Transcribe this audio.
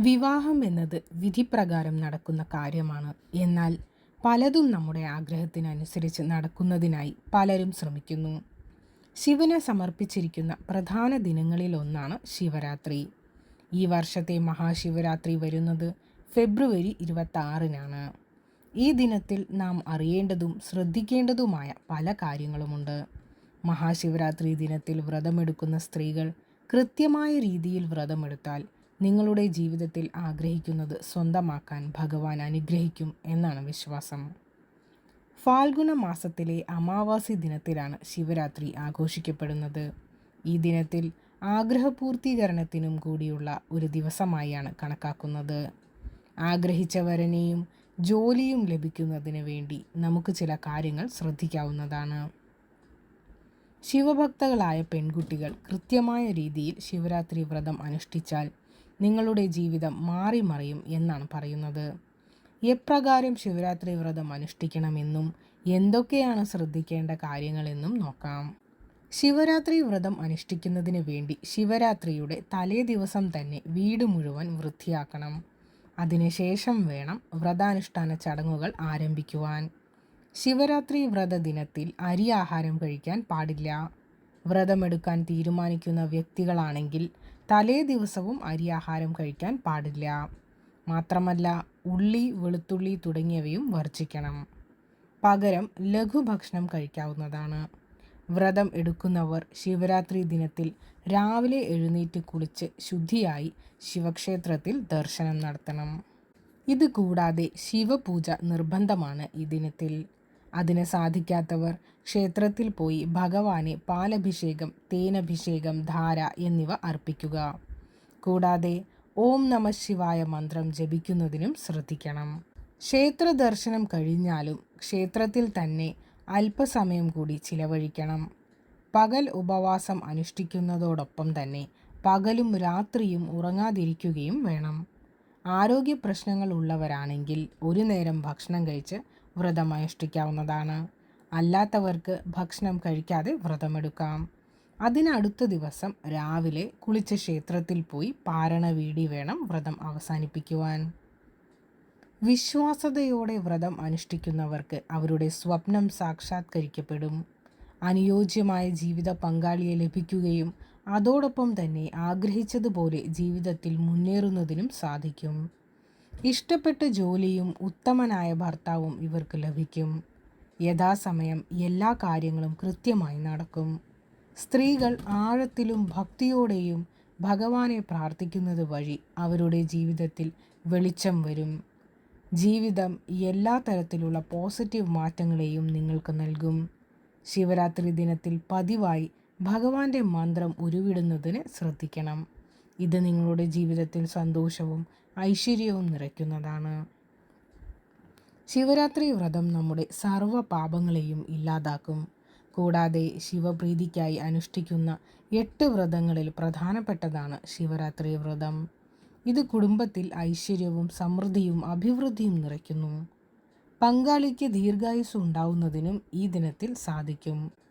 വിവാഹം എന്നത് വിധിപ്രകാരം നടക്കുന്ന കാര്യമാണ്. എന്നാൽ പലതും നമ്മുടെ ആഗ്രഹത്തിനനുസരിച്ച് നടക്കുന്നതിനായി പലരും ശ്രമിക്കുന്നു. ശിവന് സമർപ്പിച്ചിരിക്കുന്ന പ്രധാന ദിനങ്ങളിലൊന്നാണ് ശിവരാത്രി. ഈ വർഷത്തെ മഹാശിവരാത്രി വരുന്നത് ഫെബ്രുവരി ഇരുപത്തി ഈ ദിനത്തിൽ നാം അറിയേണ്ടതും ശ്രദ്ധിക്കേണ്ടതുമായ പല കാര്യങ്ങളുമുണ്ട്. മഹാശിവരാത്രി ദിനത്തിൽ വ്രതമെടുക്കുന്ന സ്ത്രീകൾ കൃത്യമായ രീതിയിൽ വ്രതമെടുത്താൽ നിങ്ങളുടെ ജീവിതത്തിൽ ആഗ്രഹിക്കുന്നത് സ്വന്തമാക്കാൻ ഭഗവാൻ അനുഗ്രഹിക്കും എന്നാണ് വിശ്വാസം. ഫാൽഗുണ മാസത്തിലെ അമാവാസി ദിനത്തിലാണ് ശിവരാത്രി ആഘോഷിക്കപ്പെടുന്നത്. ഈ ദിനത്തിൽ ആഗ്രഹപൂർത്തീകരണത്തിനും കൂടിയുള്ള ഒരു ദിവസമായാണ് കണക്കാക്കുന്നത്. ആഗ്രഹിച്ച വരനെയും ജോലിയും ലഭിക്കുന്നതിന് വേണ്ടി നമുക്ക് ചില കാര്യങ്ങൾ ശ്രദ്ധിക്കാവുന്നതാണ്. ശിവഭക്തകളായ പെൺകുട്ടികൾ കൃത്യമായ രീതിയിൽ ശിവരാത്രി വ്രതം അനുഷ്ഠിച്ചാൽ നിങ്ങളുടെ ജീവിതം മാറി മറിയും എന്നാണ് പറയുന്നത്. എപ്രകാരം ശിവരാത്രി വ്രതം അനുഷ്ഠിക്കണമെന്നും എന്തൊക്കെയാണ് ശ്രദ്ധിക്കേണ്ട കാര്യങ്ങളെന്നും നോക്കാം. ശിവരാത്രി വ്രതം അനുഷ്ഠിക്കുന്നതിന് വേണ്ടി ശിവരാത്രിയുടെ തലേ ദിവസം തന്നെ വീട് മുഴുവൻ വൃത്തിയാക്കണം. അതിനുശേഷം വേണം വ്രതാനുഷ്ഠാന ചടങ്ങുകൾ ആരംഭിക്കുവാൻ. ശിവരാത്രി വ്രത ദിനത്തിൽ അരി ആഹാരം കഴിക്കാൻ പാടില്ല. വ്രതമെടുക്കാൻ തീരുമാനിക്കുന്ന വ്യക്തികളാണെങ്കിൽ തലേ ദിവസവും അരി ആഹാരം കഴിക്കാൻ പാടില്ല. മാത്രമല്ല ഉള്ളി വെളുത്തുള്ളി തുടങ്ങിയവയും വർജിക്കണം. പകരം ലഘുഭക്ഷണം കഴിക്കാവുന്നതാണ്. വ്രതം എടുക്കുന്നവർ ശിവരാത്രി ദിനത്തിൽ രാവിലെ എഴുന്നേറ്റ് കുളിച്ച് ശുദ്ധിയായി ശിവക്ഷേത്രത്തിൽ ദർശനം നടത്തണം. ഇത് കൂടാതെ ശിവപൂജ നിർബന്ധമാണ് ഈ ദിനത്തിൽ. അതിന് സാധിക്കാത്തവർ ക്ഷേത്രത്തിൽ പോയി ഭഗവാനെ പാലഭിഷേകം തേനഭിഷേകം ധാര എന്നിവ അർപ്പിക്കുക. കൂടാതെ ഓം നമ ശിവായ മന്ത്രം ജപിക്കുന്നതിനും ശ്രദ്ധിക്കണം. ക്ഷേത്ര ദർശനം കഴിഞ്ഞാലും ക്ഷേത്രത്തിൽ തന്നെ അല്പസമയം കൂടി ചിലവഴിക്കണം. പകൽ ഉപവാസം അനുഷ്ഠിക്കുന്നതോടൊപ്പം തന്നെ പകലും രാത്രിയും ഉറങ്ങാതിരിക്കുകയും വേണം. ആരോഗ്യ പ്രശ്നങ്ങൾ ഉള്ളവരാണെങ്കിൽ ഒരു നേരം ഭക്ഷണം കഴിച്ച് വ്രതം അനുഷ്ഠിക്കാവുന്നതാണ് അല്ലാത്തവർക്ക് ഭക്ഷണം കഴിക്കാതെ വ്രതമെടുക്കാം. അതിനടുത്ത ദിവസം രാവിലെ കുളിച്ച ക്ഷേത്രത്തിൽ പോയി പാരണ വീടി വേണം വ്രതം അവസാനിപ്പിക്കുവാൻ. വിശ്വാസതയോടെ വ്രതം അനുഷ്ഠിക്കുന്നവർക്ക് അവരുടെ സ്വപ്നം സാക്ഷാത്കരിക്കപ്പെടും. അനുയോജ്യമായ ജീവിത പങ്കാളിയെ ലഭിക്കുകയും അതോടൊപ്പം തന്നെ ആഗ്രഹിച്ചതുപോലെ ജീവിതത്തിൽ മുന്നേറുന്നതിനും സാധിക്കും. ഇഷ്ടപ്പെട്ട ജോലിയും ഉത്തമനായ ഭർത്താവും ഇവർക്ക് ലഭിക്കും. യഥാസമയം എല്ലാ കാര്യങ്ങളും കൃത്യമായി നടക്കും. സ്ത്രീകൾ ആഴത്തിലും ഭക്തിയോടെയും ഭഗവാനെ പ്രാർത്ഥിക്കുന്നത് വഴി അവരുടെ ജീവിതത്തിൽ വെളിച്ചം വരും. ജീവിതം എല്ലാ തരത്തിലുള്ള പോസിറ്റീവ് മാറ്റങ്ങളെയും നിങ്ങൾക്ക് നൽകും. ശിവരാത്രി ദിനത്തിൽ പതിവായി ഭഗവാന്റെ മന്ത്രം ഉരുവിടുന്നതിന് ശ്രദ്ധിക്കണം. ഇത് നിങ്ങളുടെ ജീവിതത്തിൽ സന്തോഷവും ഐശ്വര്യവും നിറയ്ക്കുന്നതാണ്. ശിവരാത്രി വ്രതം നമ്മുടെ സർവ പാപങ്ങളെയും ഇല്ലാതാക്കും. കൂടാതെ ശിവപ്രീതിക്കായി അനുഷ്ഠിക്കുന്ന എട്ട് വ്രതങ്ങളിൽ പ്രധാനപ്പെട്ടതാണ് ശിവരാത്രി വ്രതം. ഇത് കുടുംബത്തിൽ ഐശ്വര്യവും സമൃദ്ധിയും അഭിവൃദ്ധിയും നിറയ്ക്കുന്നു. പങ്കാളിക്ക് ദീർഘായുസ് ഉണ്ടാവുന്നതിനും ഈ ദിനത്തിൽ സാധിക്കും.